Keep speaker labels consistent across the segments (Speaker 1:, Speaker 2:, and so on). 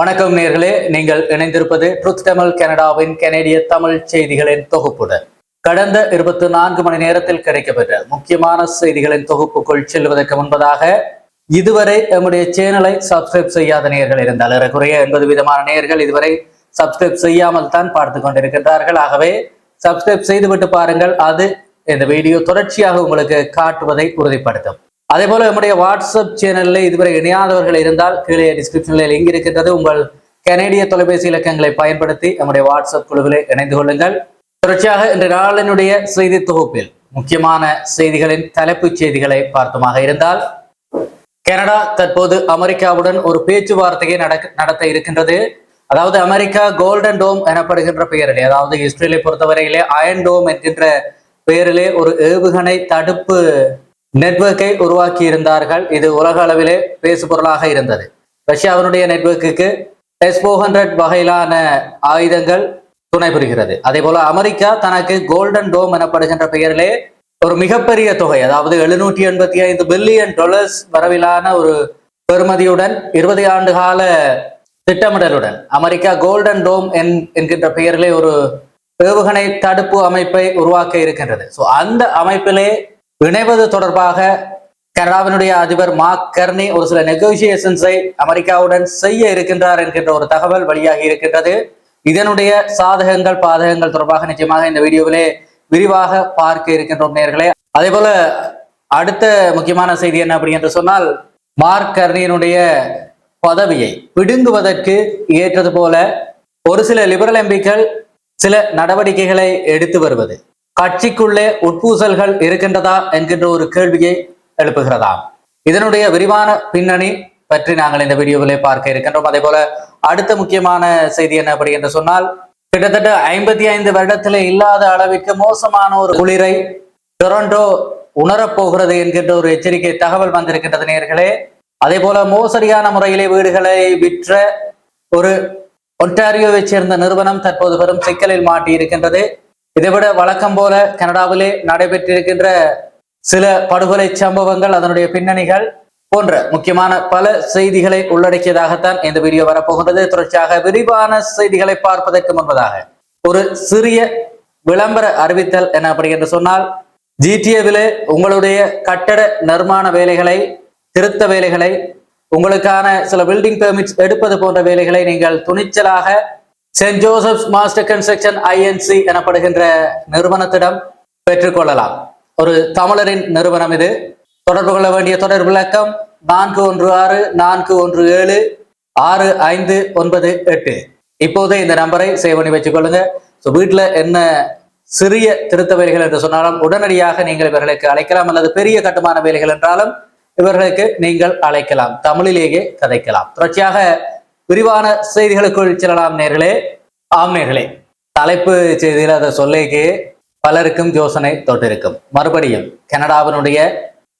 Speaker 1: வணக்கம் நேர்களே நீங்கள் இணைந்திருப்பது ட்ரூத் தமிழ் கனடாவின் கனேடிய தமிழ் செய்திகளின் தொகுப்புடன். கடந்த இருபத்தி நான்கு மணி நேரத்தில் கிடைக்கப்பெற்ற முக்கியமான செய்திகளின் தொகுப்புக்குள் செல்வதற்கு முன்பதாக இதுவரை நம்முடைய சேனலை சப்ஸ்கிரைப் செய்யாத நேர்கள் இருந்தால் ஏறக்குறைய எண்பது விதமான நேர்கள் இதுவரை சப்ஸ்கிரைப் செய்யாமல் தான் பார்த்து கொண்டிருக்கின்றார்கள். ஆகவே சப்ஸ்கிரைப் செய்துவிட்டு பாருங்கள். அது இந்த வீடியோ தொடர்ச்சியாக உங்களுக்கு காட்டுவதை உறுதிப்படுத்தும். அதே போல நம்முடைய வாட்ஸ்அப் சேனல்ல இதுவரை இணையாதவர்கள் இருந்தால் கீழே டிஸ்கிரிப்ஷன்ல லிங்க் இருக்கின்றது. உங்கள் கனேடிய தொலைபேசி இலக்கங்களை பயன்படுத்தி நம்முடைய வாட்ஸ்அப் குழுவில் இணைந்து கொள்ளுங்கள். தொடர்ச்சியாக இன்று நாளினுடைய செய்தி தொகுப்பில் முக்கியமான செய்திகளின் தலைப்புச் செய்திகளை பார்த்தமாக இருந்தால் கனடா தற்போது அமெரிக்காவுடன் ஒரு பேச்சுவார்த்தையை நடத்த இருக்கின்றது. அதாவது அமெரிக்கா கோல்டன் டோம் எனப்படுகின்ற பெயரிலே அதாவது இஸ்ரேலை பொறுத்தவரையிலே அயன் டோம் என்கின்ற பெயரிலே ஒரு ஏவுகணை தடுப்பு நெட்வொர்க்கை உருவாக்கி இருந்தார்கள் இது உலக அளவிலே பேசுபொருளாக இருந்தது. ரஷ்யாவினுடைய நெட்வொர்க்குக்கு எஸ் ஃபோர் ஹண்ட்ரட் வகையிலான ஆயுதங்கள் துணை புரிகிறது. அதே போல அமெரிக்கா தனக்கு கோல்டன் டோம் எனப்படுகின்ற பெயரிலே ஒரு மிகப்பெரிய தொகை அதாவது எழுநூற்றி எண்பத்தி ஐந்து பில்லியன் டாலர்ஸ் வரவிலான ஒரு பெறுமதியுடன் இருபது ஆண்டு கால திட்டமிடலுடன் அமெரிக்கா கோல்டன் டோம் என் என்கின்ற பெயரிலே ஒரு ஏவுகணை தடுப்பு அமைப்பை உருவாக்க இருக்கின்றது. ஸோ அந்த அமைப்பிலே இணைவது தொடர்பாக கனடாவினுடைய அதிபர் மார்க் கர்னி ஒரு சில நெகோசியேஷன்ஸை அமெரிக்காவுடன் செய்ய இருக்கின்றார் என்கின்ற ஒரு தகவல் வெளியாகி இருக்கின்றது. இதனுடைய சாதகங்கள் பாதகங்கள் தொடர்பாக நிச்சயமாக இந்த வீடியோவிலே விரிவாக பார்க்க இருக்கின்றோம் நேர்களே. அதே போல அடுத்த முக்கியமான செய்தி என்ன அப்படி என்று சொன்னால் மார்க் கர்னியினுடைய பதவியை பிடுங்குவதற்கு ஏற்றது போல ஒரு சில லிபரல் எம்பிக்கள் சில நடவடிக்கைகளை எடுத்து வருவது. கட்சிக்குள்ளே உட்பூசல்கள் இருக்கின்றதா என்கின்ற ஒரு கேள்வியை எழுப்புகிறதாம் இதனுடைய விரிவான பின்னணி பற்றி நாங்கள் இந்த வீடியோவிலே பார்க்க இருக்கின்றோம். அதே போல அடுத்த முக்கியமான செய்தி என்ன அப்படி என்று சொன்னால் கிட்டத்தட்ட ஐம்பத்தி ஐந்து வருடத்திலே இல்லாத அளவிற்கு மோசமான ஒரு குளிரை டொரண்டோ உணரப்போகிறது என்கின்ற ஒரு எச்சரிக்கை தகவல் வந்திருக்கின்றது நேர்களே. அதே போல மோசடியான முறையிலே வீடுகளை விற்ற ஒரு ஒன்டாரியோவை சேர்ந்த நிறுவனம் தற்போது பெரும் சிக்கலில் மாட்டி இருக்கின்றது இதைவிட வழக்கம் போல கனடாவிலே நடைபெற்றிருக்கின்ற சில படுகொலை சம்பவங்கள் அதனுடைய பின்னணிகள் போன்ற முக்கியமான பல செய்திகளை உள்ளடக்கியதாகத்தான் இந்த வீடியோ வரப்போகின்றது. தொடர்ச்சியாக விரிவான செய்திகளை பார்ப்பதற்கு முன்பதாக ஒரு சிறிய விளம்பர அறிவித்தல் என்ன அப்படி என்று சொன்னால் ஜிடிஏவிலே உங்களுடைய கட்டட நிர்மாண வேலைகளை திருத்த வேலைகளை உங்களுக்கான சில பில்டிங் பெர்மிட்ஸ் எடுப்பது போன்ற வேலைகளை நீங்கள் துணிச்சலாக Saint Joseph's master construction Inc எனப்படுகின்ற நிறுவனத்திடம் பெற்றுக்கொள்ளலாம். ஒரு தமிழரின் நிறுவனம் இது. தொடர்பு கொள்ள வேண்டிய தொடர்பு விளக்கம் நான்கு ஒன்று ஆறு நான்கு ஒன்று ஏழு ஆறு ஐந்து ஒன்பது எட்டு. இப்போதே இந்த நம்பரை சேவ் பண்ணி வச்சுக் கொள்ளுங்க ஸோ வீட்டில் என்ன சிறிய திருத்த வேலைகள் என்று சொன்னாலும் உடனடியாக நீங்கள் இவர்களுக்கு அழைக்கலாம். அல்லது பெரிய கட்டுமான வேலைகள் என்றாலும் இவர்களுக்கு நீங்கள் அழைக்கலாம். தமிழிலேயே கதைக்கலாம். தொடர்ச்சியாக விரிவான செய்திகளுக்குள் செல்லலாம் நேர்களே. ஆம் நேர்களே தலைப்பு செய்தியில் அதை சொல்லிக்கு பலருக்கும் யோசனை தொட்டிருக்கும். மறுபடியும் கனடாவினுடைய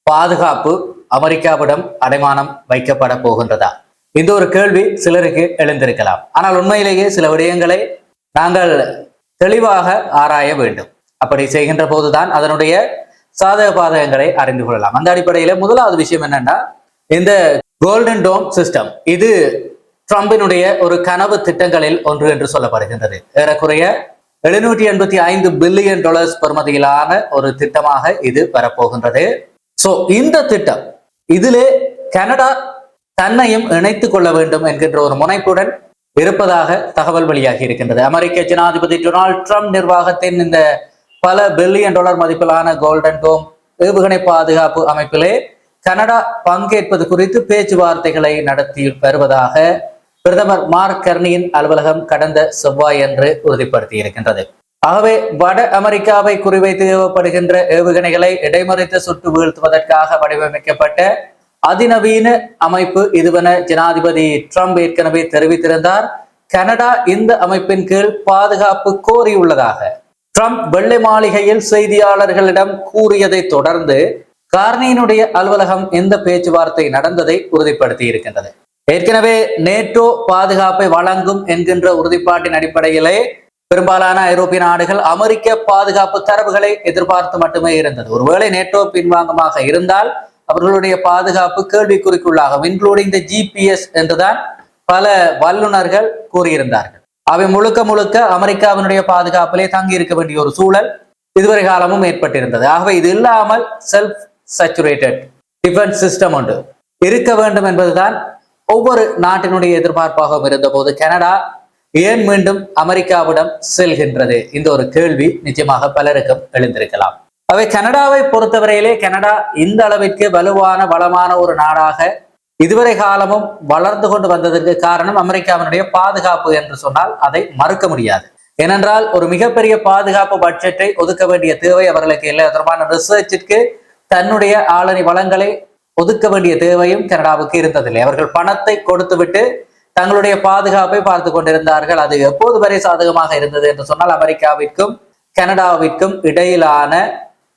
Speaker 1: பாதுகாப்பு அமெரிக்காவிடம் அடைமானம் வைக்கப்பட போகின்றதா? இந்த ஒரு கேள்வி சிலருக்கு எழுந்திருக்கலாம். ஆனால் உண்மையிலேயே சில விடயங்களை நாங்கள் தெளிவாக ஆராய வேண்டும். அப்படி செய்கின்ற போதுதான் அதனுடைய சாதக பாதகங்களை அறிந்து கொள்ளலாம். அந்த அடிப்படையில முதலாவது விஷயம் என்னன்னா இந்த கோல்டன் டோம் சிஸ்டம் இது ட்ரம்பினுடைய ஒரு கனவு திட்டங்களில் ஒன்று என்று சொல்லப்படுகின்றது. ஏறக்குறைய எழுநூற்றி எண்பத்தி ஐந்து பில்லியன் டாலர்ஸ் பெறுமதியிலான ஒரு திட்டமாக இது வரப்போகின்றது. சோ இந்த திட்டம் இதிலே கனடா தன்னையும் இணைத்துக் கொள்ள வேண்டும் என்கின்ற ஒரு முனைப்புடன் இருப்பதாக தகவல் வெளியாகி இருக்கின்றது. அமெரிக்க ஜனாதிபதி டொனால்ட் ட்ரம்ப் நிர்வாகத்தின் இந்த பல பில்லியன் டாலர் மதிப்பிலான கோல்டன் டோம் ஏவுகணை பாதுகாப்பு அமைப்பிலே கனடா பங்கேற்பது குறித்து பேச்சுவார்த்தைகளை நடத்தி வருவதாக பிரதமர் மார்க் கர்னியின் அலுவலகம் கடந்த செவ்வாய் என்று உறுதிப்படுத்தி இருக்கின்றது ஆகவே வட அமெரிக்காவை குறிவைத்து ஏவப்படுகின்ற ஏவுகணைகளை இடைமறித்து சுட்டு வீழ்த்துவதற்காக வடிவமைக்கப்பட்ட அதிநவீன அமைப்பு இதுவென ஜனாதிபதி ட்ரம்ப் ஏற்கனவே தெரிவித்திருந்தார். கனடா இந்த அமைப்பின் கீழ் பாதுகாப்பு கோரியுள்ளதாக ட்ரம்ப் வெள்ளை மாளிகையில் செய்தியாளர்களிடம் கூறியதை தொடர்ந்து கார்னியினுடைய அலுவலகம் இந்த பேச்சுவார்த்தை நடந்ததை உறுதிப்படுத்தி இருக்கின்றது ஏற்கனவே நேட்டோ பாதுகாப்பை வழங்கும் என்கின்ற உறுதிப்பாட்டின் அடிப்படையிலே பெரும்பாலான ஐரோப்பிய நாடுகள் அமெரிக்க பாதுகாப்பு தரவுகளை எதிர்பார்த்து மட்டுமே இருந்தது. ஒருவேளை நேட்டோ பின்வாங்கமாக இருந்தால் அவர்களுடைய பாதுகாப்பு கேள்விக்குறிக்குள்ளாகும். இன்க்ளூடிங் த ஜிபிஎஸ் என்றுதான் பல வல்லுநர்கள் கூறியிருந்தார்கள். அவை முழுக்க முழுக்க அமெரிக்காவினுடைய பாதுகாப்பிலே தங்கி இருக்க வேண்டிய ஒரு சூழல் இதுவரை காலமும் ஏற்பட்டிருந்தது. ஆகவே இது இல்லாமல் செல்ஃப் சச்சுரேட்டட் டிஃபென்ஸ் சிஸ்டம் உண்டு. இருக்க வேண்டும் என்பதுதான் ஒவ்வொரு நாட்டினுடைய எதிர்பார்ப்பாகவும் இருந்தபோது கனடா ஏன் மீண்டும் அமெரிக்காவிடம் செல்கின்றது? இந்த ஒரு கேள்வி நிச்சயமாக பலருக்கும் எழுந்திருக்கலாம். அவை கனடாவை பொறுத்தவரையிலே கனடா இந்த அளவிற்கு வலுவான வளமான ஒரு நாடாக இதுவரை காலமும் வளர்ந்து கொண்டு வந்ததற்கு காரணம் அமெரிக்காவினுடைய பாதுகாப்பு என்று சொன்னால் அதை மறுக்க முடியாது. ஏனென்றால் ஒரு மிகப்பெரிய பாதுகாப்பு பட்ஜெட்டை ஒதுக்க வேண்டிய தேவை அவர்களுக்கு இல்லை. தொடர்பான ரிசர்ச்சிற்கு தன்னுடைய ஆளணி வளங்களை ஒதுக்க வேண்டிய தேவையும் கனடாவுக்கு இருந்ததில்லை. அவர்கள் பணத்தை கொடுத்துவிட்டு தங்களுடைய பாதுகாப்பை பார்த்து கொண்டிருந்தார்கள். அது எப்போது வரை சாதகமாக இருந்தது என்று சொன்னால் அமெரிக்காவிற்கும் கனடாவிற்கும் இடையிலான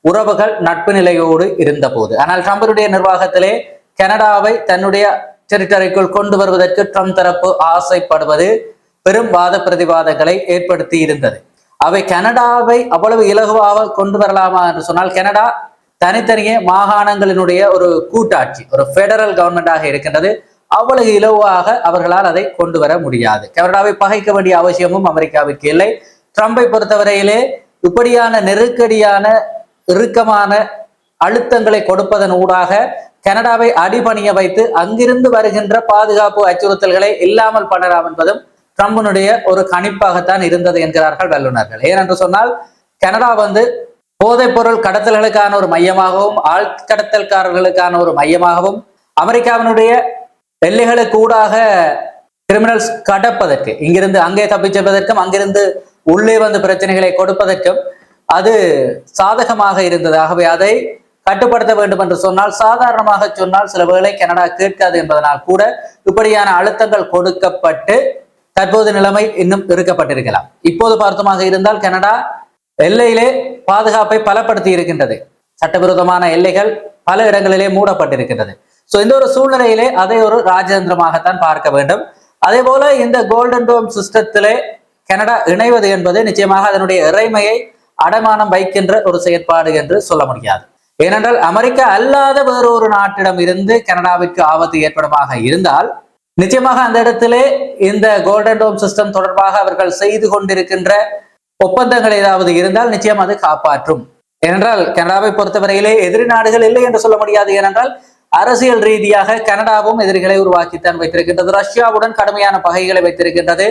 Speaker 1: உறவுகள் நட்பு நிலையோடு இருந்த போது ஆனால் ட்ரம்பினுடைய நிர்வாகத்திலே கனடாவை தன்னுடைய டெரிட்டரிக்குள் கொண்டு வருவதற்கு ட்ரம்ப் தரப்பு ஆசைப்படுவது பெரும் வாத பிரதிவாதங்களை ஏற்படுத்தி இருந்தது. அவை கனடாவை அவ்வளவு இலகுவாக கொண்டு வரலாமா என்று சொன்னால் கனடா தனித்தனியே மாகாணங்களினுடைய ஒரு கூட்டாட்சி ஒரு பெடரல் கவர்மெண்டாக இருக்கின்றது. அவ்வளவு இலவாக அவர்களால் அதை கொண்டு வர முடியாது. கனடாவை பகைக்க வேண்டிய அவசியமும் அமெரிக்காவிற்கு இல்லை. ட்ரம்பை பொறுத்தவரையிலே இப்படியான நெருக்கடியான இறுக்கமான அழுத்தங்களை கொடுப்பதன் ஊடாக கனடாவை அடிபணிய வைத்து அங்கிருந்து வருகின்ற பாதுகாப்பு அச்சுறுத்தல்களை இல்லாமல் பண்ணலாம் என்பதும் ட்ரம்பினுடைய ஒரு கணிப்பாகத்தான் இருந்தது என்கிறார்கள் வல்லுநர்கள். ஏனென்று சொன்னால் கனடா வந்து போதைப் பொருள் கடத்தல்களுக்கான ஒரு மையமாகவும் ஆழ்கடத்தல்காரர்களுக்கான ஒரு மையமாகவும் அமெரிக்காவினுடைய எல்லைகளுக்கு ஊடாக கிரிமினல்ஸ் கடப்பதற்கு இங்கிருந்து அங்கே தப்பிச்செல்வதற்கும் அங்கிருந்து உள்ளே வந்து பிரச்சனைகளை கொடுப்பதற்கும் அது சாதகமாக இருந்தது. ஆகவே அதை கட்டுப்படுத்த வேண்டும் என்று சொன்னால் சாதாரணமாக சொன்னால் சில வேளை கனடா கேட்காது என்பதனால் கூட இப்படியான அழுத்தங்கள் கொடுக்கப்பட்டு தற்போது நிலைமை இன்னும் இருக்கப்பட்டிருக்கலாம். இப்போது பார்த்தமாக இருந்தால் கனடா எல்லையிலே பாதுகாப்பை பலப்படுத்தி இருக்கின்றது. சட்டவிரோதமான எல்லைகள் பல இடங்களிலே மூடப்பட்டிருக்கின்றது. ஸோ இந்த ஒரு சூழ்நிலையிலே அதை ஒரு ராஜதந்திரமாகத்தான் பார்க்க வேண்டும். அதே போல இந்த கோல்டன் டோம் சிஸ்டத்திலே கனடா இணைவது என்பது நிச்சயமாக அதனுடைய இறைமையை அடமானம் வைக்கின்ற ஒரு செயற்பாடு என்று சொல்ல முடியாது. ஏனென்றால் அமெரிக்கா அல்லாத வேறொரு நாட்டிடம் இருந்து கனடாவிற்கு ஆபத்து ஏற்படுமாக இருந்தால் நிச்சயமாக அந்த இடத்திலே இந்த கோல்டன் டோம் சிஸ்டம் தொடர்பாக அவர்கள் செய்து கொண்டிருக்கின்ற ஒப்பந்தங்கள் ஏதாவது இருந்தால் நிச்சயம் அது காப்பாற்றும். ஏனென்றால் கனடாவை பொறுத்தவரையிலே எதிரி நாடுகள் இல்லை என்று சொல்ல முடியாது. ஏனென்றால் அரசியல் ரீதியாக கனடாவும் எதிரிகளை உருவாக்கித்தான் வைத்திருக்கின்றது. ரஷ்யாவுடன் கடுமையான பகைகளை வைத்திருக்கின்றது.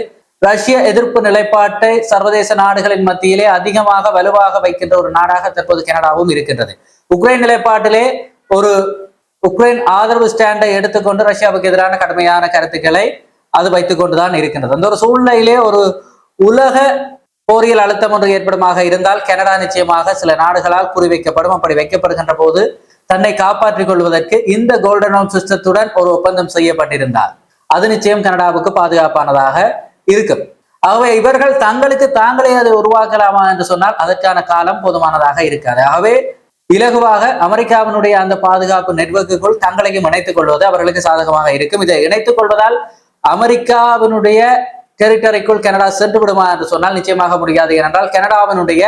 Speaker 1: ரஷ்ய எதிர்ப்பு நிலைப்பாட்டை சர்வதேச நாடுகளின் மத்தியிலே அதிகமாக வலுவாக வைக்கின்ற ஒரு நாடாக தற்போது கனடாவும் இருக்கின்றது. உக்ரைன் நிலைப்பாட்டிலே ஒரு உக்ரைன் ஆதரவு ஸ்டாண்டை எடுத்துக்கொண்டு ரஷ்யாவுக்கு எதிரான கடுமையான கருத்துக்களை அது வைத்துக் கொண்டுதான் இருக்கின்றது. அந்த ஒரு சூழ்நிலையிலே ஒரு உலக போரியல் அழுத்தம் ஒன்று ஏற்படுமாக இருந்தால் கனடா நிச்சயமாக சில நாடுகளால் குறிவைக்கப்படும். அப்படி வைக்கப்படுகின்ற போது தன்னை காப்பாற்றிக் கொள்வதற்கு இந்த கோல்டன் ஹவுன் சிஸ்டத்துடன் ஒரு ஒப்பந்தம் செய்யப்பட்டிருந்தால் அது நிச்சயம் கனடாவுக்கு பாதுகாப்பானதாக இருக்கும். ஆகவே இவர்கள் தங்களுக்கு தாங்களே அதை உருவாக்கலாமா என்று சொன்னால் அதற்கான காலம் போதுமானதாக இருக்காது. ஆகவே இலகுவாக அமெரிக்காவினுடைய அந்த பாதுகாப்பு நெட்வொர்க்குக்குள் தங்களையும் இணைத்துக் கொள்வது அவர்களுக்கு சாதகமாக இருக்கும். இதை இணைத்துக் கொள்வதால் அமெரிக்காவினுடைய டெரிட்டரிக்குள் கனடா சென்று விடுமா என்று சொன்னால் நிச்சயமாக முடியாது. ஏனென்றால் கனடாவினுடைய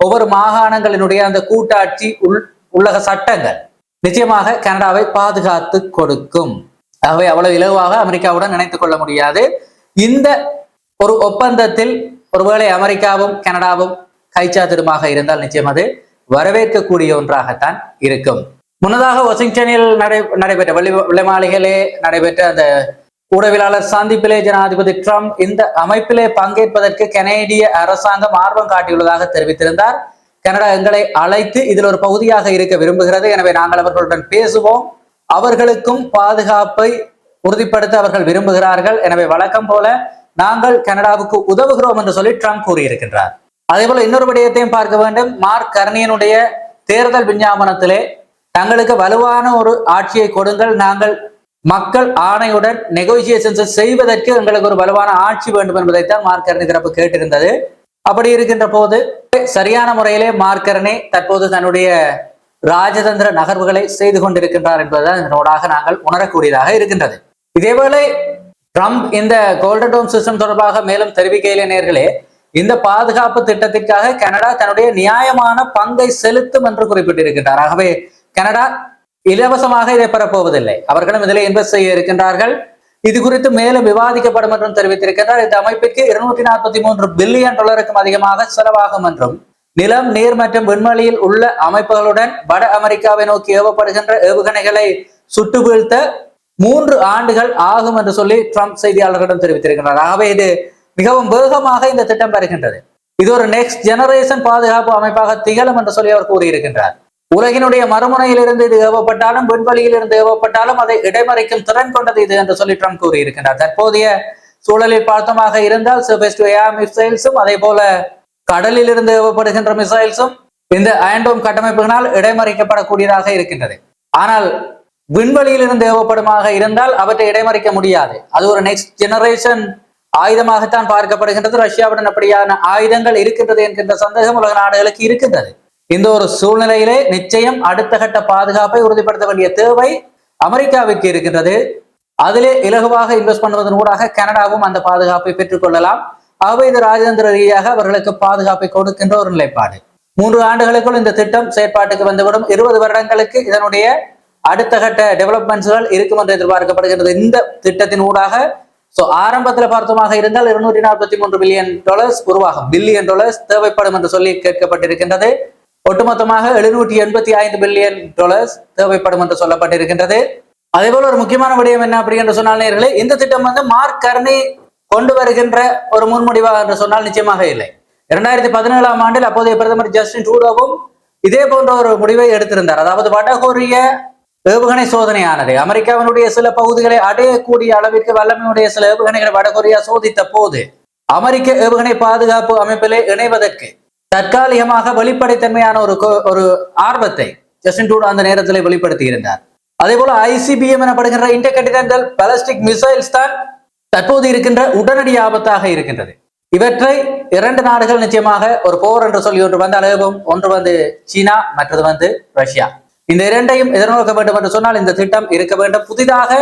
Speaker 1: ஒவ்வொரு மாகாணங்களினுடைய அந்த கூட்டாட்சி உள் உள்ளக சட்டங்கள் நிச்சயமாக கனடாவை பாதுகாத்து கொடுக்கும். ஆகவே அவ்வளவு இலகுவாக அமெரிக்காவுடன் இணைத்துக் கொள்ள முடியாது. இந்த ஒரு ஒப்பந்தத்தில் ஒருவேளை அமெரிக்காவும் கனடாவும் கைச்சாத்திடுமாக இருந்தால் நிச்சயம் அது வரவேற்கக்கூடிய ஒன்றாகத்தான் இருக்கும். முன்னதாக வாஷிங்டனில் நடை நடைபெற்ற வெள்ளி வெள்ளை மாளிகையிலே நடைபெற்ற அந்த உறவிலாளர் சந்திப்பிலே ஜனாதிபதி ட்ரம்ப் இந்த அமைப்பிலே பங்கேற்பதற்கு கனேடிய அரசாங்கம் ஆர்வம் காட்டியுள்ளதாக தெரிவித்திருந்தார். கனடா எங்களை அழைத்து இதில் ஒரு பகுதியாக இருக்க விரும்புகிறது. எனவே நாங்கள் அவர்களுடன் பேசுவோம். அவர்களுக்கும் பாதுகாப்பை உறுதிப்படுத்த அவர்கள் விரும்புகிறார்கள். எனவே வழக்கம் போல நாங்கள் கனடாவுக்கு உதவுகிறோம் என்று சொல்லி ட்ரம்ப் கூறியிருக்கின்றார். அதே போல இன்னொரு விடயத்தையும் பார்க்க வேண்டும். மார்க் கர்னியனுடைய தேர்தல் விஞ்ஞாபனத்திலே தங்களுக்கு வலுவான ஒரு ஆட்சியை கொடுங்கள். நாங்கள் மக்கள் ஆணையுடன் நெகோசியேஷன்ஸ் செய்வதற்கு எங்களுக்கு ஒரு வலுவான ஆட்சி வேண்டும் என்பதைத்தான் மார்க்கரணி தரப்பு கேட்டிருந்தது. அப்படி இருக்கின்ற போது சரியான முறையிலே மார்க்கரணி தற்போது தன்னுடைய ராஜதந்திர நகர்வுகளை செய்து கொண்டிருக்கின்றார் என்பதுதான் இதனோடாக நாங்கள் உணரக்கூடியதாக இருக்கின்றது. இதேவேளை ட்ரம்ப் இந்த கோல்டன் டோம் சிஸ்டம் தொடர்பாக மேலும் தெரிவிக்கையிலே நேர்களே இந்த பாதுகாப்பு திட்டத்திற்காக கனடா தன்னுடைய நியாயமான பங்கை செலுத்தும் என்று குறிப்பிட்டிருக்கின்றார். ஆகவே கனடா இலவசமாக இதை பெறப்போவதில்லை. அவர்களும் இதில் இன்வெஸ்ட் செய்ய இருக்கின்றார்கள். இது குறித்து மேலும் விவாதிக்கப்படும் என்றும் தெரிவித்திருக்கின்றார். இந்த அமைப்பிற்கு இருநூற்றி நாற்பத்தி மூன்று பில்லியன் டாலருக்கும் அதிகமாக செலவாகும் என்றும் நிலம் நீர் மற்றும் விண்வெளியில் உள்ள அமைப்புகளுடன் வட அமெரிக்காவை நோக்கி ஏவப்படுகின்ற ஏவுகணைகளை சுட்டு வீழ்த்த மூன்று ஆண்டுகள் ஆகும் என்று சொல்லி ட்ரம்ப் செய்தியாளர்களிடம் தெரிவித்திருக்கின்றார். ஆகவே இது மிகவும் வேகமாக இந்த திட்டம் வருகின்றது. இது ஒரு நெக்ஸ்ட் ஜெனரேஷன் பாதுகாப்பு அமைப்பாக திகழும் என்று சொல்லி அவர் கூறியிருக்கின்றார். உலகினுடைய மறுமுனையிலிருந்து இது ஏவப்பட்டாலும் விண்வெளியிலிருந்து ஏவப்பட்டாலும் அதை இடைமறைக்கும் திறன் கொண்டது இது என்று சொல்லி ட்ரம்ப் கூறியிருக்கின்றார். தற்போதைய சூழலில் பார்த்தமாக இருந்தால் மிசைல்ஸும் அதே போல கடலில் இருந்து ஏவப்படுகின்ற மிசைல்ஸும் இந்த அயன்டோம் கட்டமைப்புகளால் இடைமறிக்கப்படக்கூடியதாக இருக்கின்றது. ஆனால் விண்வெளியில் இருந்து ஏவப்படுமாக இருந்தால் அவற்றை இடைமறிக்க முடியாது. அது ஒரு நெக்ஸ்ட் ஜெனரேஷன் ஆயுதமாகத்தான் பார்க்கப்படுகின்றது. ரஷ்யாவுடன் அப்படியான ஆயுதங்கள் இருக்கின்றது என்கின்ற சந்தேகம் உலக நாடுகளுக்கு இருக்கின்றது. இந்த ஒரு சூழ்நிலையிலே நிச்சயம் அடுத்த கட்ட பாதுகாப்பை உறுதிப்படுத்த வேண்டிய தேவை அமெரிக்காவிற்கு இருக்கின்றது. அதிலே இலகுவாக இன்வெஸ்ட் பண்ணுவதன் ஊடாக கனடாவும் அந்த பாதுகாப்பை பெற்றுக்கொள்ளலாம் ஆகவே இது ராஜதந்திர ரீதியாக அவர்களுக்கு பாதுகாப்பை கொடுக்கின்ற ஒரு நிலைப்பாடு. மூன்று ஆண்டுகளுக்குள் இந்த திட்டம் செயற்பாட்டுக்கு வந்துவிடும். இருபது வருடங்களுக்கு இதனுடைய அடுத்த கட்ட டெவலப்மெண்ட்ஸ்கள் இருக்கும் என்று எதிர்பார்க்கப்படுகிறது இந்த திட்டத்தின் ஊடாக சோ ஆரம்பத்தில் பார்த்தோமாக இருந்தால் இருநூற்றி நாற்பத்தி மூன்று பில்லியன் டாலர்ஸ் உருவாகும். பில்லியன் டாலர்ஸ் தேவைப்படும் என்று சொல்லி கேட்கப்பட்டிருக்கின்றது. ஒட்டுமொத்தமாக எழுநூற்றி எண்பத்தி ஐந்து பில்லியன் டாலர்ஸ் தேவைப்படும் என்று சொல்லப்பட்டிருக்கின்றது. அதே போல ஒரு முக்கியமான விடயம் என்ன அப்படி என்று சொன்னால் நேயர்களே இந்த திட்டம் வந்து மார்க் கர்னி கொண்டு வருகின்ற ஒரு முன்முடிவாக என்று சொன்னால் நிச்சயமாக இல்லை. இரண்டாயிரத்தி பதினேழாம் ஆண்டில் அப்போதைய பிரதமர் ஜஸ்டின் ட்ரூடோவும் இதே போன்ற ஒரு முடிவை எடுத்திருந்தார். அதாவது வடகொரிய ஏவுகணை சோதனையானது அமெரிக்காவினுடைய சில பகுதிகளை அடையக்கூடிய அளவிற்கு வல்லமையுடைய சில ஏவுகணைகளை வடகொரியா சோதித்த போது அமெரிக்க ஏவுகணை பாதுகாப்பு அமைப்பிலே இணைவதற்கு தற்காலிகமாக வெளிப்படைத்தன்மையான ஒரு ஒரு ஆர்வத்தை ஜஸ்டின் ட்ரூடோ அந்த நேரத்தில் வெளிப்படுத்தி இருந்தார். அதே போல ஐசிபிஎம் எனப்படுகின்ற இன்டர்கண்டினென்டல் பாலஸ்டிக் மிசைல்ஸ் தான் தற்போது இருக்கின்ற உடனடி ஆபத்தாக இருக்கின்றது. இவற்றை இரண்டு நாடுகள் நிச்சயமாக ஒரு போர் என்று சொல்லி ஒன்று வந்து அழகும் ஒன்று வந்து சீனா மற்றது வந்து ரஷ்யா. இந்த இரண்டையும் எதிர்நோக்க வேண்டும் என்று சொன்னால் இந்த திட்டம் இருக்க வேண்டும். புதிதாக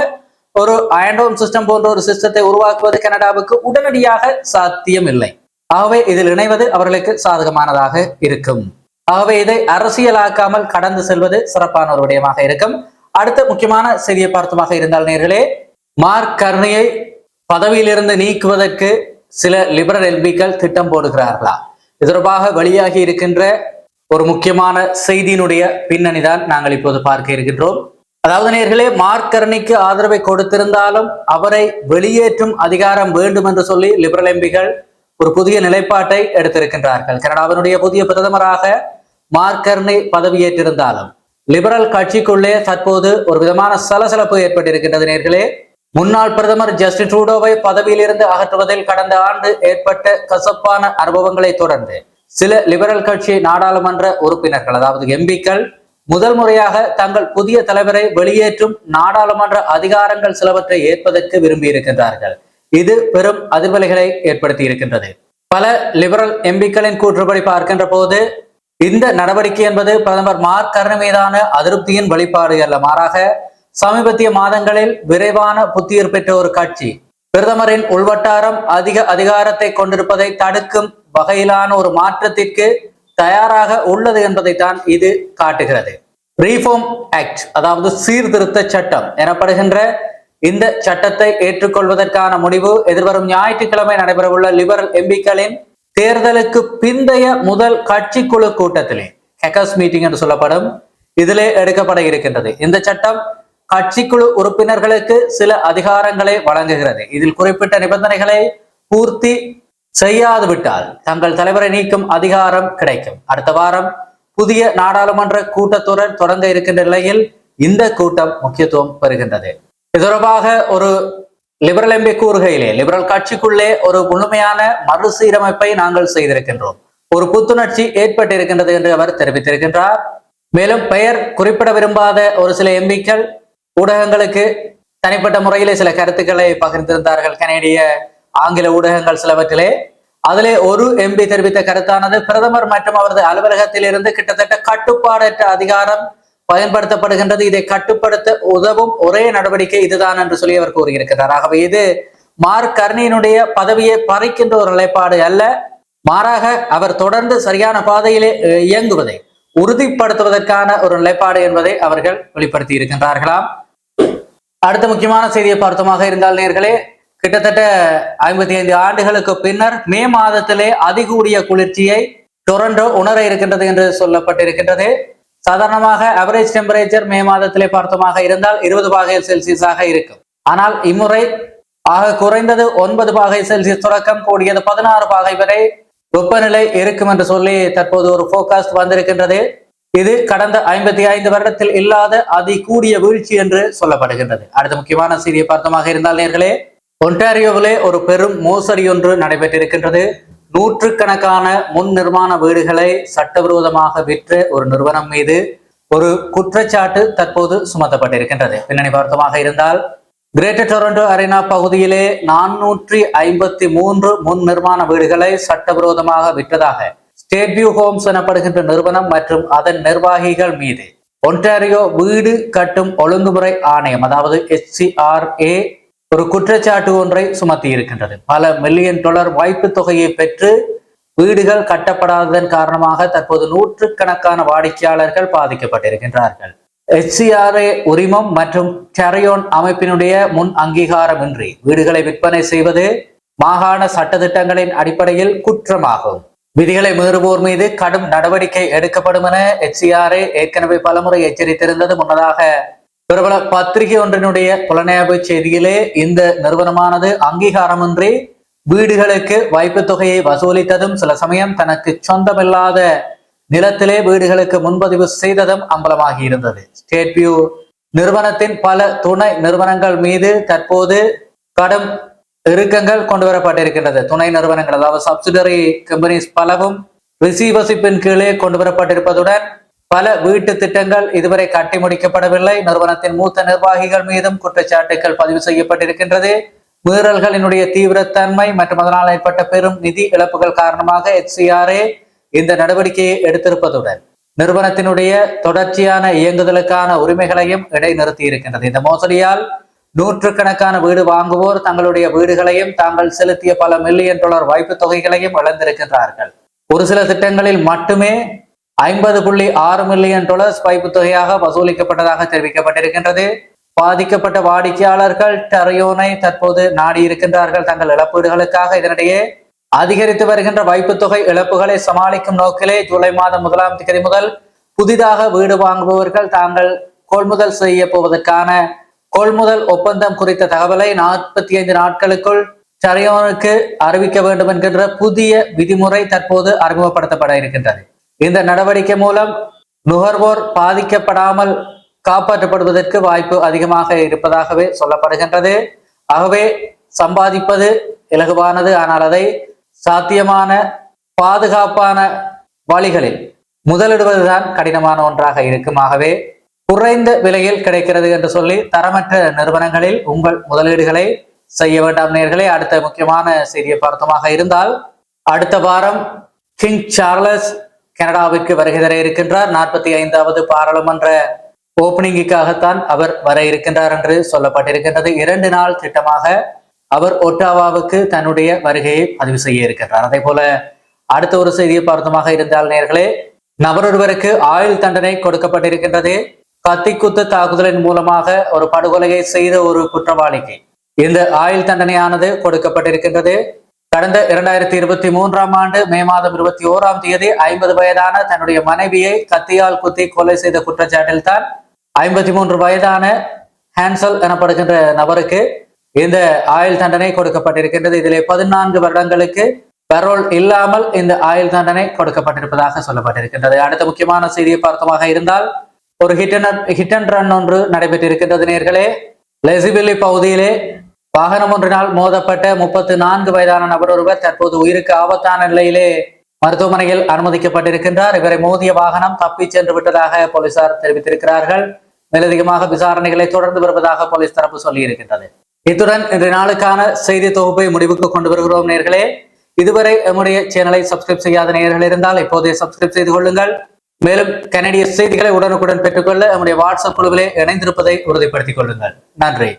Speaker 1: ஒரு அயன்டோம் சிஸ்டம் போன்ற ஒரு சிஸ்டத்தை உருவாக்குவது கனடாவுக்கு உடனடியாக சாத்தியம் இல்லை ஆகவே இதில் இணைவது அவர்களுக்கு சாதகமானதாக இருக்கும். ஆகவே இதை அரசியலாக்காமல் கடந்து செல்வது சிறப்பான ஒரு விடயமாக இருக்கும். அடுத்த முக்கியமான செய்தியை பார்த்தமாக இருந்தால் நேர்களே மார்க் கர்னியை பதவியிலிருந்து நீக்குவதற்கு சில லிபரல் எம்பிக்கள் திட்டம் போடுகிறார்களா? இது தொடர்பாக வெளியாகி இருக்கின்ற ஒரு முக்கியமான செய்தியினுடைய பின்னணி தான் நாங்கள் இப்போது பார்க்க இருக்கின்றோம். அதாவது நேர்களே மார்க்கரணிக்கு ஆதரவை கொடுத்திருந்தாலும் அவரை வெளியேற்றும் அதிகாரம் வேண்டும் என்று சொல்லி லிபரல் எம்பிகள் ஒரு புதிய நிலைப்பாட்டை எடுத்திருக்கின்றார்கள். கனடாவினுடைய புதிய பிரதமராக மார்க்கர்னி பதவியேற்றிருந்தாலும் லிபரல் கட்சிக்குள்ளே தற்போது ஒரு விதமான சலசலப்பு ஏற்பட்டிருக்கின்றது நேர்களே. முன்னாள் பிரதமர் ஜஸ்டின் ட்ரூடோவை பதவியிலிருந்து அகற்றுவதில் கடந்த ஆண்டு ஏற்பட்ட கசப்பான அனுபவங்களை தொடர்ந்து சில லிபரல் கட்சி நாடாளுமன்ற உறுப்பினர்கள் அதாவது எம்பிக்கள் முதல் முறையாக தங்கள் புதிய தலைவரை வெளியேற்றும் நாடாளுமன்ற அதிகாரங்கள் சிலவற்றை ஏற்பதற்கு விரும்பி இருக்கின்றார்கள் இது பெரும் அதிர்வலைகளை ஏற்படுத்தி இருக்கின்றது. பல லிபரல் எம்பிக்களின் கூற்றுப்படி பார்க்கின்ற போது இந்த நடவடிக்கை என்பது பிரதமர் மார்க் கர்னி மீதான அதிருப்தியின் வெளிப்பாடு அல்ல. மாறாக சமீபத்திய மாதங்களில் விரைவான புத்துயிர் பெற்ற ஒரு கட்சி பிரதமரின் உள்வட்டாரம் அதிக அதிகாரத்தை கொண்டிருப்பதை தடுக்கும் வகையிலான ஒரு மாற்றத்திற்கு தயாராக உள்ளது என்பதைத்தான் இது காட்டுகிறது. ரீஃபார்ம் ஆக்ட் அதாவது சீர்திருத்த சட்டம் எனப்படுகின்ற இந்த சட்டத்தை ஏற்றுக்கொள்வதற்கான முடிவு எதிர்வரும் ஞாயிற்றுக்கிழமை நடைபெறவுள்ள லிபரல் எம்பிக்களின் தேர்தலுக்கு பிந்தைய முதல் கட்சி குழு கூட்டத்திலே ஹெக்கஸ் மீட்டிங் என்று சொல்லப்படும். இதிலே எடுக்கப்பட இருக்கின்றது. இந்த சட்டம் கட்சிக்குழு உறுப்பினர்களுக்கு சில அதிகாரங்களை வழங்குகிறது. இதில் குறிப்பிட்ட நிபந்தனைகளை பூர்த்தி செய்யாது விட்டால் தங்கள் தலைவரை நீக்கும் அதிகாரம் கிடைக்கும். அடுத்த வாரம் புதிய நாடாளுமன்ற கூட்டத்தொடர் தொடங்க இருக்கின்ற நிலையில் இந்த கூட்டம் முக்கியத்துவம் பெறுகின்றது. இது தொடர்பாக ஒரு லிபரல் எம்பி கூறுகையிலே லிபரல் கட்சிக்குள்ளே ஒரு முழுமையான மறுசீரமைப்பை நாங்கள் செய்திருக்கின்றோம். ஒரு புத்துணர்ச்சி ஏற்பட்டிருக்கின்றது என்று அவர் தெரிவித்திருக்கின்றார். மேலும் பெயர் குறிப்பிட விரும்பாத ஒரு சில எம்பிக்கள் ஊடகங்களுக்கு தனிப்பட்ட முறையிலே சில கருத்துக்களை பகிர்ந்திருந்தார்கள். கனேடிய ஆங்கில ஊடகங்கள் சிலவற்றிலே. அதிலே ஒரு எம்பி தெரிவித்த கருத்தானது பிரதமர் மற்றும் அவரது அலுவலகத்தில் இருந்து கிட்டத்தட்ட கட்டுப்பாடற்ற அதிகாரம் பயன்படுத்தப்படுகின்றது. இதை கட்டுப்படுத்த உதவும் ஒரே நடவடிக்கை இதுதான் என்று சொல்லி அவர் கூறியிருக்கிறார். ஆகவே இது மார்க் கர்னியினுடைய பதவியை பறிக்கின்ற ஒரு நிலைப்பாடு அல்ல. மாறாக அவர் தொடர்ந்து சரியான பாதையிலே இயங்குவதை உறுதிப்படுத்துவதற்கான ஒரு நிலைப்பாடு என்பதை அவர்கள் வெளிப்படுத்தி இருக்கின்றார்களாம். அடுத்த முக்கியமான செய்தியை பார்த்தமாக இருந்தால் நேர்களே கிட்டத்தட்ட ஐம்பத்தி ஐந்து ஆண்டுகளுக்கு பின்னர் மே மாதத்திலே அதிகூடிய குளிர்ச்சியை டொரண்டோ உணர இருக்கின்றது என்று சொல்லப்பட்டிருக்கின்றது. சாதாரணமாக அவரேஜ் டெம்பரேச்சர் மே மாதத்திலே பார்த்தமாக இருந்தால் இருபது பாகை செல்சியஸாக இருக்கும். ஆனால் இம்முறை ஆக குறைந்தது ஒன்பது பாகை செல்சியஸ் தொடக்கம் கூடியது பதினாறு பாகை வரை வெப்பநிலை இருக்கும் என்று சொல்லி தற்போது ஒரு போக்காஸ்ட் வந்திருக்கின்றது. இது கடந்த ஐம்பத்தி ஐந்து வருடத்தில் இல்லாத அதி கூடிய வீழ்ச்சி என்று சொல்லப்படுகின்றது. அடுத்த முக்கியமான செய்தியை பார்த்தமாக இருந்தால் நேர்களே ஒன்டாரியோவிலே ஒரு பெரும் மோசடி ஒன்று நடைபெற்றிருக்கின்றது. நூற்றுக்கணக்கான முன் நிர்மாண வீடுகளை சட்டவிரோதமாக விற்ற ஒரு நிறுவனம் மீது ஒரு குற்றச்சாட்டு தற்போது சுமத்தப்பட்டிருக்கின்றது. பின்னணி பார்த்தமாக இருந்தால் கிரேட்டர் டொரண்டோ அரேனா பகுதியிலே நானூற்றி ஐம்பத்தி மூன்று முன் நிர்மாண வீடுகளை சட்டவிரோதமாக விற்றதாக ஸ்டேட் வியூ ஹோம்ஸ் எனப்படுகின்ற நிறுவனம் மற்றும் அதன் நிர்வாகிகள் மீது ஒன்டாரியோ வீடு கட்டும் ஒழுங்குமுறை ஆணையம் அதாவது எச்சிஆர்ஏ ஒரு குற்றச்சாட்டு ஒன்றை சுமத்தி இருக்கின்றது. பல மில்லியன் டாலர் வாய்ப்பு தொகையை பெற்று வீடுகள் கட்டப்படாததன் காரணமாக தற்போது நூற்றுக்கணக்கான வாடிக்கையாளர்கள் பாதிக்கப்பட்டிருக்கின்றார்கள். எச்சிஆர்ஏ உரிமம் மற்றும் டெரையோன் அமைப்பினுடைய முன் அங்கீகாரமின்றி வீடுகளை விற்பனை செய்வது மாகாண சட்டத்திட்டங்களின் அடிப்படையில் குற்றமாகும். விதிகளை மீறுவோர் மீது கடும் நடவடிக்கை எடுக்கப்படும் என எச்சிஆர்ஏ ஏற்கனவே பலமுறை எச்சரித்திருந்தது. முன்னதாக பிரபல பத்திரிகை ஒன்றினுடைய புலனாய்வு செய்தியிலே இந்த நிறுவனமானது அங்கீகாரமின்றி வீடுகளுக்கு வைப்பு தொகையை வசூலித்ததும் சில சமயம் தனக்கு சொந்தமில்லாத நிலத்திலே வீடுகளுக்கு முன்பதிவு செய்ததும் அம்பலமாகி இருந்தது ஸ்டேட் வியூ நிறுவனத்தின் பல துணை நிறுவனங்கள் மீது தற்போது கடும் இறுக்கங்கள் கொண்டு வரப்பட்டிருக்கின்றது. துணை நிறுவனங்கள் அதாவது சப்சிடரி கம்பெனிஸ் பலவும் ரிசீவர்ஷிப்பின் கீழே கொண்டு வரப்பட்டிருப்பதுடன் பல வீட்டு திட்டங்கள் இதுவரை கட்டி முடிக்கப்படவில்லை. நிறுவனத்தின் மூத்த நிர்வாகிகள் மீதும் குற்றச்சாட்டுகள் பதிவு செய்யப்பட்டிருக்கின்றது. மீறல்களினுடைய தீவிரத்தன்மை மற்றும் அதனால் ஏற்பட்ட பெரும் நிதி இழப்புகள் காரணமாக எச்சிஆர்ஏ இந்த நடவடிக்கையை எடுத்திருப்பதுடன் நிறுவனத்தினுடைய தொடர்ச்சியான இயங்குதலுக்கான உரிமைகளையும் இடைநிறுத்தி இருக்கின்றது. இந்த மோசடியால் நூற்றுக்கணக்கான வீடு வாங்குவோர் தங்களுடைய வீடுகளையும் தாங்கள் செலுத்திய பல மில்லியன் டாலர் வாய்ப்பு தொகைகளையும் இழந்திருக்கின்றார்கள். ஒரு சில திட்டங்களில் மட்டுமே ஐம்பது புள்ளி ஆறு மில்லியன் டாலர்ஸ் வைப்பு தொகையாக வசூலிக்கப்பட்டதாக தெரிவிக்கப்பட்டிருக்கின்றது. பாதிக்கப்பட்ட வாடிக்கையாளர்கள் டரையோனை தற்போது நாடி இருக்கின்றார்கள். தங்கள் இழப்பீடுகளுக்காக இதனிடையே அதிகரித்து வருகின்ற வைப்பு தொகை இழப்புகளை சமாளிக்கும் நோக்கிலே ஜூலை மாதம் முதலாம் தேதி முதல் புதிதாக வீடு வாங்குபவர்கள் தாங்கள் கொள்முதல் செய்ய போவதற்கான கொள்முதல் ஒப்பந்தம் குறித்த தகவலை நாற்பத்தி ஐந்து நாட்களுக்குள் டரையோனுக்கு அறிவிக்க வேண்டும் என்கின்ற புதிய விதிமுறை தற்போது அறிமுகப்படுத்தப்பட இருக்கின்றது. இந்த நடவடிக்கை மூலம் நுகர்வோர் பாதிக்கப்படாமல் காப்பாற்றப்படுவதற்கு வாய்ப்பு அதிகமாக இருப்பதாகவே சொல்லப்படுகின்றது. ஆகவே சம்பாதிப்பது இலகுவானது. ஆனால் அதை சாத்தியமான பாதுகாப்பான வழிகளில் முதலிடுவதுதான் கடினமான ஒன்றாக இருக்கும். ஆகவே குறைந்த விலையில் கிடைக்கிறது என்று சொல்லி தரமற்ற நிறுவனங்களில் உங்கள் முதலீடுகளை செய்ய வேண்டாம் நேர்களே. அடுத்த முக்கியமான செய்தியை பார்த்தமாக இருந்தால் அடுத்த வாரம் கிங் சார்லஸ் கனடாவிற்கு வருகை தர இருக்கின்றார். நாற்பத்தி ஐந்தாவது பாராளுமன்ற ஓப்பனிங்குக்காகத்தான் அவர் வர இருக்கின்றார் என்று சொல்லப்பட்டிருக்கின்றது. இரண்டு நாள் திட்டமாக அவர் ஒட்டாவாவுக்கு தன்னுடைய வருகையை பதிவு செய்ய இருக்கின்றார். அதே போல அடுத்த ஒரு செய்தியை பார்த்தமாக இருந்தால் நேர்களே நபரொருவருக்கு ஆயுள் தண்டனை கொடுக்கப்பட்டிருக்கின்றது. கத்திக்குத்து தாக்குதலின் மூலமாக ஒரு படுகொலையை செய்த ஒரு குற்றவாளிக்கு இந்த ஆயுள் தண்டனையானது கொடுக்கப்பட்டிருக்கின்றது. கடந்த இரண்டாயிரத்தி இருபத்தி மூன்றாம் ஆண்டு மே மாதம் இருபத்தி ஓராம் தேதி ஐம்பது வயதான தன்னுடைய மனைவியை கத்தியால் குத்தி கொலை செய்த குற்றச்சாட்டில் தான் ஐம்பத்தி மூன்று வயதான ஹான்சல் எனப்படுகின்ற நபருக்கு இந்த ஆயுள் தண்டனை கொடுக்கப்பட்டிருக்கின்றது. இதிலே பதினான்கு வருடங்களுக்கு பரோல் இல்லாமல் இந்த ஆயுள் தண்டனை கொடுக்கப்பட்டிருப்பதாக சொல்லப்பட்டிருக்கின்றது. அடுத்த முக்கியமான செய்தியை பார்த்தமாக இருந்தால் ஒரு ஹிட் ஹிட் அண்ட் ரன் ஒன்று நடைபெற்றிருக்கின்றது நேர்களே. லெசிபிலி பகுதியிலே வாகனம் ஒன்றினால் மோதப்பட்ட முப்பத்து நான்கு வயதான நபர் ஒருவர் தற்போது உயிருக்கு ஆபத்தான நிலையிலே மருத்துவமனையில் அனுமதிக்கப்பட்டிருக்கின்றார். இவரை மோதிய வாகனம் தப்பிச் சென்று விட்டதாக போலீசார் தெரிவித்திருக்கிறார்கள். மேலதிகமாக விசாரணைகளை தொடர்ந்து வருவதாக போலீஸ் தரப்பு சொல்லியிருக்கின்றது. இத்துடன் இன்று நாளுக்கான செய்தி தொகுப்பை முடிவுக்கு கொண்டு வருகிறோம் நேர்களே. இதுவரை நம்முடைய சேனலை சப்ஸ்கிரைப் செய்யாத நேர்கள் இருந்தால் இப்போதே சப்ஸ்கிரைப் செய்து கொள்ளுங்கள். மேலும் கனடிய செய்திகளை உடனுக்குடன் பெற்றுக்கொள்ள நம்முடைய வாட்ஸ்அப் குழுவிலே இணைந்திருப்பதை உறுதிப்படுத்திக் கொள்ளுங்கள். நன்றி.